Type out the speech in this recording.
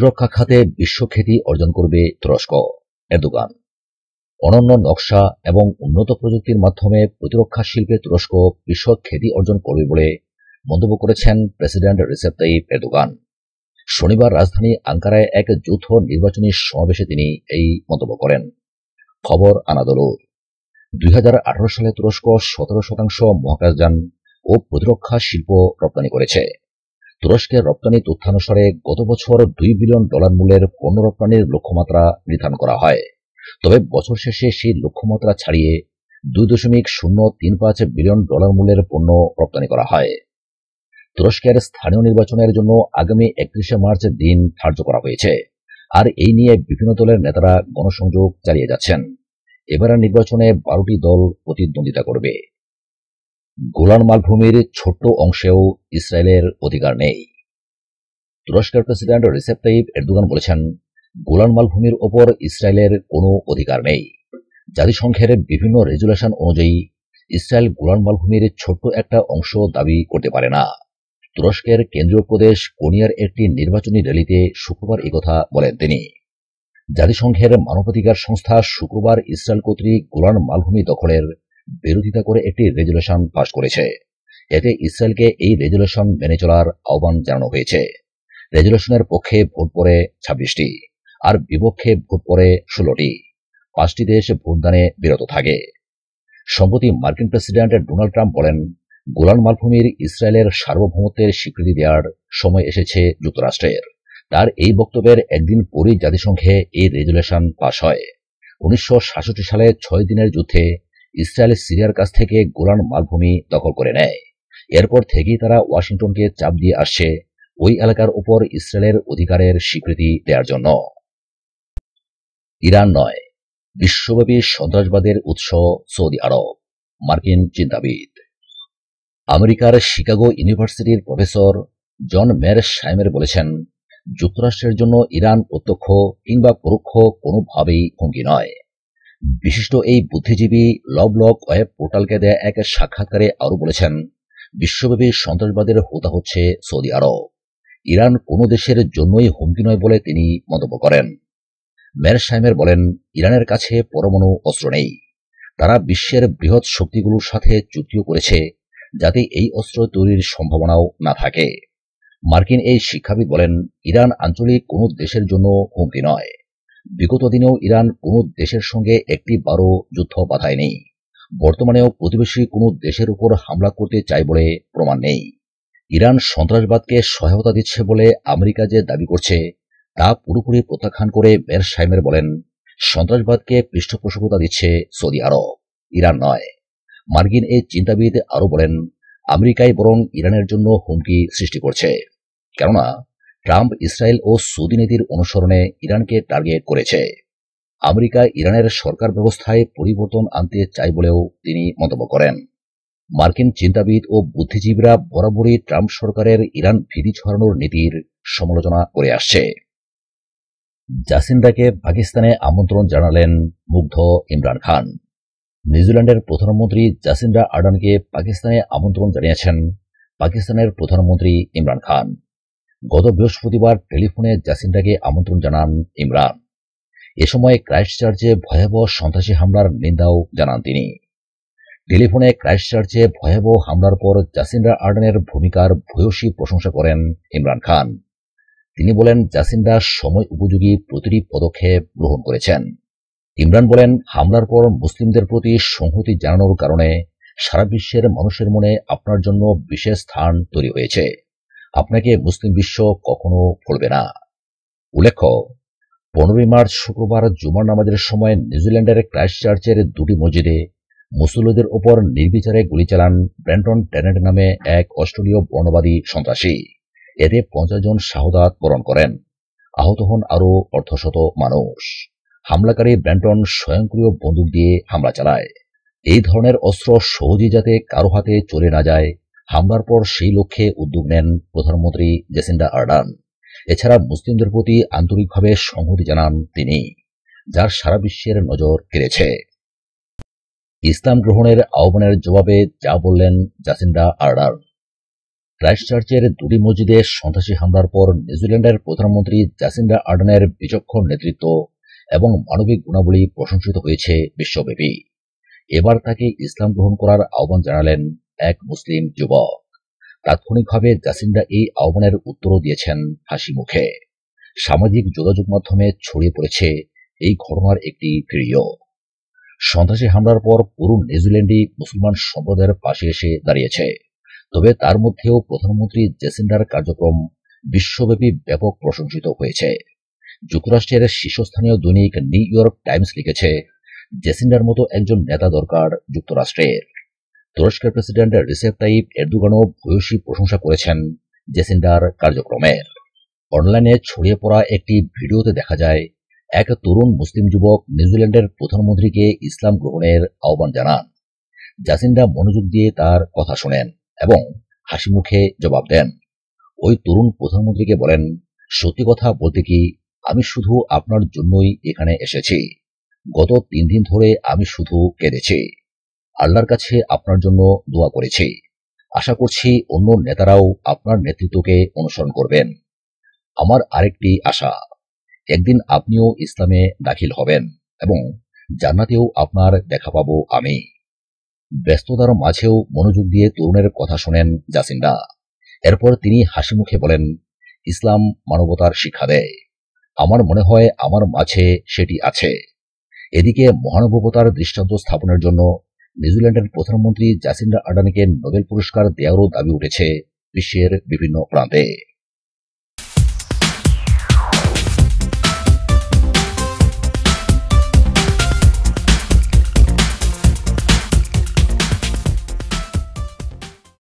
প্রতিরক্ষা খাতে বিশ্বখ্যাতি অর্জন করবে তুরস্ক। এরদোগান। অনন্য নকশা এবং উন্নত প্রযুক্তির মাধ্যমে প্রতিরক্ষা শিল্পে তুরস্ক বিশ্ব খ্যাতি অর্জন করবে বলে মন্তব্য করেছেন প্রেসিডেন্ট রিসেপ তাইপ এরদোগান। শনিবার রাজধানী আঙ্কারায় এক যৌথ নির্বাচনী সমাবেশে তিনি এই মন্তব্য করেন। খবর আনাদলুর দুই সালে তুরস্ক সতেরো শতাংশ মহাকাশযান ও প্রতিরক্ষা শিল্প রপ্তানি করেছে। তুরস্কের রপ্তানি তথ্যানুসারে গত বছর দুই বিলিয়ন ডলার মূল্যের পণ্য রপ্তানির লক্ষ্যমাত্রা নির্ধারণ করা হয়। তবে বছর শেষে সেই লক্ষ্যমাত্রা ছাড়িয়ে দুই দশমিক শূন্য তিন পাঁচ বিলিয়ন ডলার মূল্যের পণ্য রপ্তানি করা হয়। তুরস্কের স্থানীয় নির্বাচনের জন্য আগামী একত্রিশে মার্চ দিন ধার্য করা হয়েছে। আর এই নিয়ে বিভিন্ন দলের নেতারা গণসংযোগ চালিয়ে যাচ্ছেন। এবারের নির্বাচনে বারোটি দল প্রতিদ্বন্দ্বিতা করবে। গোলান মালভূমির ছোট্ট অংশেও ইসরায়েলের অধিকার নেই। তুরস্কের প্রেসিডেন্ট রিসেপ তাইব এরদোগান বলেছেন, গোলান মালভূমির ওপর ইসরায়েলের কোনো অধিকার নেই। জাতিসংঘের বিভিন্ন রেজুলেশন অনুযায়ী, ইসরায়েল গোলান মালভূমির ছোট্ট একটা অংশ দাবি করতে পারে না। তুরস্কের কেন্দ্রীয় প্রদেশ কোনিয়ার একটি নির্বাচনী র্যালিতে শুক্রবার একথা বলেন তিনি। জাতিসংঘের মানবাধিকার সংস্থা শুক্রবার ইসরায়েল কর্তৃক গোলান মালভূমি দখলের বিরোধিতা করে একটি রেজুলেশন পাশ করেছে। এতে ইসরায়েলকে এই রেজুলেশন মেনে চলার আহ্বান জানানো হয়েছে। রেজুলেশনের পক্ষে ভোট পড়ে ছাব্বিশটি, আর বিপক্ষে ভোট পড়ে ষোলোটি। পাঁচটি দেশ ভোটদানে বিরত থাকে। সম্প্রতি মার্কিন প্রেসিডেন্ট ডোনাল্ড ট্রাম্প বলেন, গোলান মালভূমির ইসরায়েলের সার্বভৌমত্বের স্বীকৃতি দেওয়ার সময় এসেছে যুক্তরাষ্ট্রের। তার এই বক্তব্যের একদিন পরই জাতিসংঘে এই রেজুলেশন পাশ হয়। উনিশশো সাতষট্টি সালে ছয় দিনের যুদ্ধে ইসরায়েল সিরিয়ার কাছ থেকে গোলান মালভূমি দখল করে নেয়। এরপর থেকেই তারা ওয়াশিংটনকে চাপ দিয়ে আসছে ওই এলাকার উপর ইসরায়েলের অধিকারের স্বীকৃতি দেওয়ার জন্য। ইরান নয়, বিশ্বব্যাপী সন্ত্রাসবাদের উৎস সৌদি আরব। মার্কিন চিন্তাবিদ। আমেরিকার শিকাগো ইউনিভার্সিটির প্রফেসর জন মের সাইমের বলেছেন, যুক্তরাষ্ট্রের জন্য ইরান প্রত্যক্ষ কিংবা পরোক্ষ কোনোভাবেই হুমকি নয়। বিশিষ্ট এই বুদ্ধিজীবী লবলক ওয়েব পোর্টালকে দেয়া এক সাক্ষাৎকারে আরও বলেছেন, বিশ্বব্যাপী সন্ত্রাসবাদের হোতা হচ্ছে সৌদি আরব। ইরান কোনো দেশের জন্যই হুমকি নয় বলে তিনি মন্তব্য করেন। মের সাইমের বলেন, ইরানের কাছে পরমাণু অস্ত্র নেই। তারা বিশ্বের বৃহৎ শক্তিগুলোর সাথে চুক্তিও করেছে, যাতে এই অস্ত্র তৈরির সম্ভাবনাও না থাকে। মার্কিন এই শিক্ষাবিদ বলেন, ইরান আঞ্চলিক কোনো দেশের জন্য হুমকি নয়। বিগত দিনেও ইরান কোনো দেশের সঙ্গে একটি বারো যুদ্ধ বাধায়নি। বর্তমানেও প্রতিবেশী কোনো দেশের উপর হামলা করতে চায় বলে প্রমাণ নেই। ইরান সন্ত্রাসবাদকে সহায়তা দিচ্ছে বলে আমেরিকা যে দাবি করছে, তা পুরোপুরি প্রত্যাখ্যান করে বের সাইমের বলেন, সন্ত্রাসবাদকে পৃষ্ঠপোষকতা দিচ্ছে সৌদি আরব, ইরান নয়। মার্কিন এই চিন্তাবিদ আরও বলেন, আমেরিকাই বরং ইরানের জন্য হুমকি সৃষ্টি করছে। কেননা ট্রাম্প ইসরায়েল ও সৌদি নীতির অনুসরণে ইরানকে টার্গেট করেছে। আমেরিকা ইরানের সরকার ব্যবস্থায় পরিবর্তন আনতে চায় বলেও তিনি মন্তব্য করেন। মার্কিন চিন্তাবিদ ও বুদ্ধিজীবীরা বরাবরই ট্রাম্প সরকারের ইরান ভীতি ছড়ানোর নীতির সমালোচনা করে আসছে। জাসিন্দাকে পাকিস্তানে আমন্ত্রণ জানালেন মুগ্ধ ইমরান খান। নিউজিল্যান্ডের প্রধানমন্ত্রী জাসিন্ডা আর্ডানকে পাকিস্তানে আমন্ত্রণ জানিয়েছেন পাকিস্তানের প্রধানমন্ত্রী ইমরান খান। গত বৃহস্পতিবার টেলিফোনে জাসিন্ডাকে আমন্ত্রণ জানান ইমরান। এ সময় ক্রাইস্টচার্চে ভয়াবহ সন্ত্রাসী হামলার নিন্দাও জানান তিনি। টেলিফোনে ক্রাইস্টচার্চে ভয়াবহ হামলার পর জাসিন্ডা আর্ডানের ভূমিকার ভূয়সী প্রশংসা করেন ইমরান খান। তিনি বলেন জাসিন্ডা সময় উপযোগী প্রতিটি পদক্ষেপ গ্রহণ করেছেন। ইমরান বলেন, হামলার পর মুসলিমদের প্রতি সংহতি জানানোর কারণে সারা বিশ্বের মানুষের মনে আপনার জন্য বিশেষ স্থান তৈরি হয়েছে। আপনাকে মুসলিম বিশ্ব কখনো ভুলবে না। উল্লেখ্য, পনেরোই মার্চ শুক্রবার জুমার নামাজের সময় নিউজিল্যান্ডের ক্রাইস্ট চার্চের দুটি মসজিদে মুসল্লিদের ওপর নির্বিচারে গুলি চালান ব্র্যান্টন ট্যানেট নামে এক অস্ট্রেলীয় বর্ণবাদী সন্ত্রাসী। এতে পঞ্চাশ জন শাহদাত বরণ করেন। আহত হন আরও অর্ধশত মানুষ। হামলাকারী ব্র্যান্টন স্বয়ংক্রিয় বন্দুক দিয়ে হামলা চালায়। এই ধরনের অস্ত্র সহজেই যাতে কারও হাতে চলে না যায় হামলার পর সেই লক্ষ্যে উদ্যোগ নেন প্রধানমন্ত্রী জেসিন্ডা আর্ডান। এছাড়া মুসলিমদের প্রতি আন্তরিকভাবে সংহতি জানান তিনি, যার সারা বিশ্বের নজর কেড়েছে। ইসলাম গ্রহণের আহ্বানের জবাবে যা বললেন জাসিন্ডা আর্ডার ক্রাইস্টচার্চের দুটি মসজিদে সন্ত্রাসী হামলার পর নিউজিল্যান্ডের প্রধানমন্ত্রী জাসিন্ডা আর্ডানের বিচক্ষণ নেতৃত্ব এবং মানবিক গুণাবলী প্রশংসিত হয়েছে বিশ্বব্যাপী। এবার তাকে ইসলাম গ্রহণ করার আহ্বান জানালেন এক মুসলিম যুবক। তাৎক্ষণিকভাবে জাসিন্ডা এই আহ্বানের উত্তরও দিয়েছেন হাসি মুখে। সামাজিক যোগাযোগ মাধ্যমে ছড়িয়ে পড়েছে এই ঘটনার একটি ভিডিও। সন্ত্রাসী হামলার পর পুরো নিউজিল্যান্ডই মুসলমান সম্প্রদায়ের পাশে এসে দাঁড়িয়েছে। তবে তার মধ্যেও প্রধানমন্ত্রী জেসিন্ডার কার্যক্রম বিশ্বব্যাপী ব্যাপক প্রশংসিত হয়েছে। যুক্তরাষ্ট্রের শীর্ষস্থানীয় দৈনিক নিউ ইয়র্ক টাইমস লিখেছে, জেসিন্ডার মতো একজন নেতা দরকার যুক্তরাষ্ট্রের। তুরস্কের প্রেসিডেন্ট রিসেপ তাইপ এরদুগানও ভূয়সী প্রশংসা করেছেন জেসিন্ডার কার্যক্রমের অনলাইনে ছড়িয়ে পড়া একটি ভিডিওতে দেখা যায়, এক তরুণ মুসলিম যুবক নিউজিল্যান্ডের প্রধানমন্ত্রীকে ইসলাম গ্রহণের আহ্বান জানান। জাসিন্ডা মনোযোগ দিয়ে তার কথা শোনেন এবং হাসি মুখে জবাব দেন। ওই তরুণ প্রধানমন্ত্রীকে বলেন, সত্যি কথা বলতে কি, আমি শুধু আপনার জন্যই এখানে এসেছি। গত তিন দিন ধরে আমি শুধু কেঁদেছি। আল্লাহর কাছে আপনার জন্য দোয়া করেছি। আশা করছি অন্য নেতারাও আপনার নেতৃত্বকে অনুসরণ করবেন। আমার আরেকটি আশা, একদিন আপনিও ইসলামে দাখিল হবেন এবং জান্নাতেও আপনার দেখা পাবো আমি। ব্যস্ততার মাঝেও মনোযোগ দিয়ে তরুণের কথা শোনেন জাসিন্ডা এরপর তিনি হাসি মুখে বলেন, ইসলাম মানবতার শিক্ষা দেয়। আমার মনে হয় আমার মাঝে সেটি আছে। এদিকে মহানুভবতার দৃষ্টান্ত স্থাপনের জন্য নিউজিল্যান্ডের প্রধানমন্ত্রী জাসিন্ডা আডানিকে নোবেল পুরস্কার দেওয়ারও দাবি উঠেছে বিশ্বের বিভিন্ন প্রান্তে।